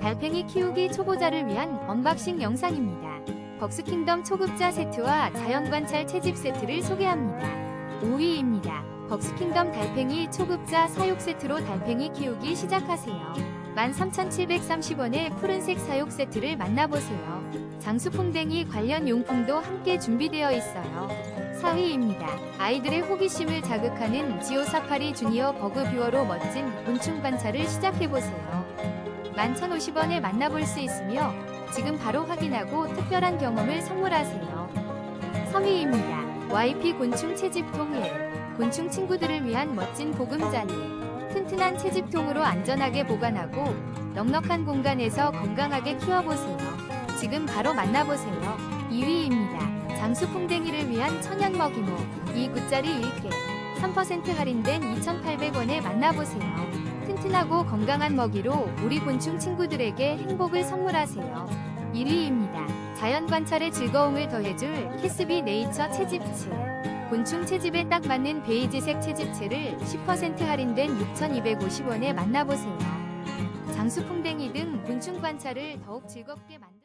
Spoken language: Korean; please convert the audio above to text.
달팽이 키우기 초보자를 위한 언박싱 영상입니다. 벅스킹덤 초급자 세트와 자연관찰 채집 세트를 소개합니다. 5위입니다. 벅스킹덤 달팽이 초급자 사육 세트로 달팽이 키우기 시작하세요. 13,730원의 푸른색 사육 세트를 만나보세요. 장수풍뎅이 관련 용품도 함께 준비되어 있어요. 4위입니다. 아이들의 호기심을 자극하는 지오 사파리 주니어 버그 뷰어로 멋진 곤충 관찰을 시작해보세요. 11,050원에 만나볼 수 있으며 지금 바로 확인하고 특별한 경험을 선물하세요. 3위입니다. YP 곤충 채집통 1. 곤충 친구들을 위한 멋진 보금자리. 튼튼한 채집통으로 안전하게 보관하고 넉넉한 공간에서 건강하게 키워보세요. 지금 바로 만나보세요. 2위입니다. 장수풍뎅이를 위한 천연 먹이모 2구짜리 1개 3% 할인된 2,800원에 만나보세요. 튼튼하고 건강한 먹이로 우리 곤충 친구들에게 행복을 선물하세요. 1위입니다. 자연 관찰의 즐거움을 더해줄 키스비 네이처 채집치. 곤충 채집에 딱 맞는 베이지색 채집체를 10% 할인된 6,250원에 만나보세요. 장수풍뎅이 등 곤충 관찰을 더욱 즐겁게 만